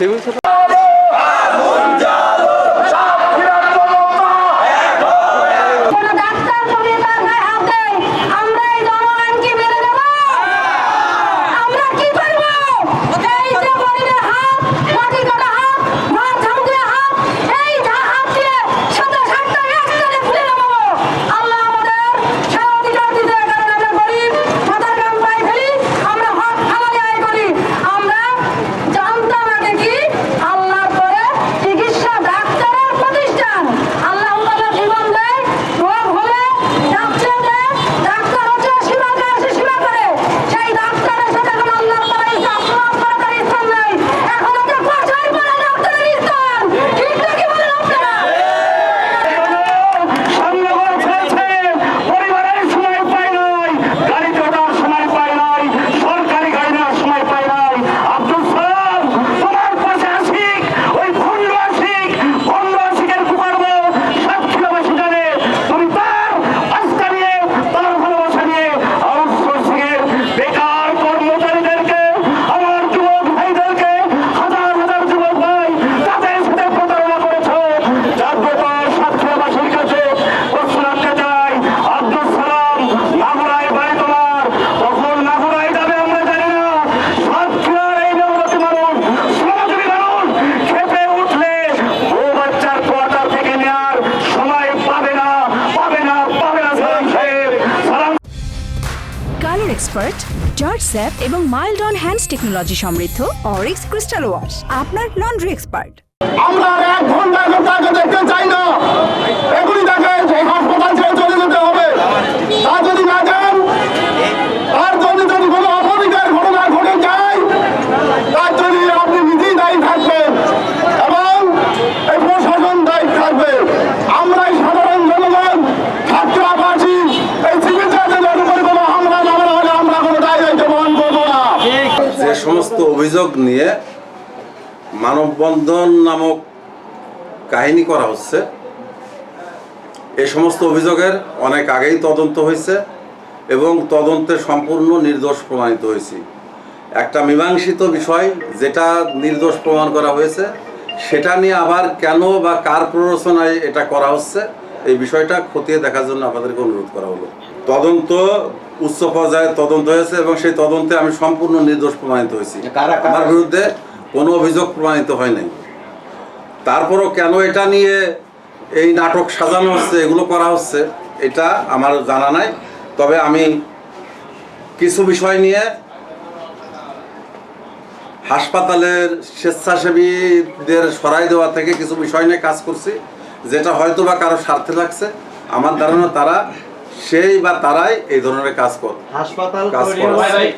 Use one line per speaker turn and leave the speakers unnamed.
세운 서가 expert জর্জ স্যাপ এবং মাইল্ড অন হ্যান্ডস টেকনোলজি সমৃদ্ধ অরিক্স ক্রিস্টাল ওয়াশ আপনার লন্ড্রি এক্সপার্ট
আমরা এক ঘণ্টা ঘণ্টা দেখতে চাই
সমস্ত অভিযোগ নিয়ে মানববন্ধন নামক কাহিনী করা হচ্ছে। এই সমস্ত অভিযোগের অনেক আগেই তদন্ত হয়েছে এবং তদন্তে সম্পূর্ণ নির্দোষ প্রমাণিত হয়েছে। একটা মীমাংসিত বিষয় যেটা নির্দোষ প্রমাণ করা হয়েছে, সেটা নিয়ে আবার কেন বা কার প্ররোচনায় এটা করা হচ্ছে, এই বিষয়টা খতিয়ে দেখার জন্য আপনাদেরকে অনুরোধ করা হলো। তদন্ত উচ্চ পর্যায়ে তদন্ত হয়েছে এবং সেই তদন্তে আমি সম্পূর্ণ নির্দোষ প্রমাণিত হয়েছি। আমার বিরুদ্ধে কোনো অভিযোগ প্রমাণিত হয় নাই। তারপরও কেন এটা নিয়ে এই নাটক সাজানো হচ্ছে এগুলো করা হচ্ছে এটা আমার জানা নাই। তবে আমি কিছু বিষয় নিয়ে হাসপাতালের স্বেচ্ছাসেবীদের সরাই দেওয়া থেকে কিছু বিষয় নিয়ে কাজ করছি যেটা হয়তো বা কারও স্বার্থে লাগছে। আমার ধারণা তারা সেই বা তারাই এই ধরনের কাজ কর
হাসপাতাল
কাজ করা।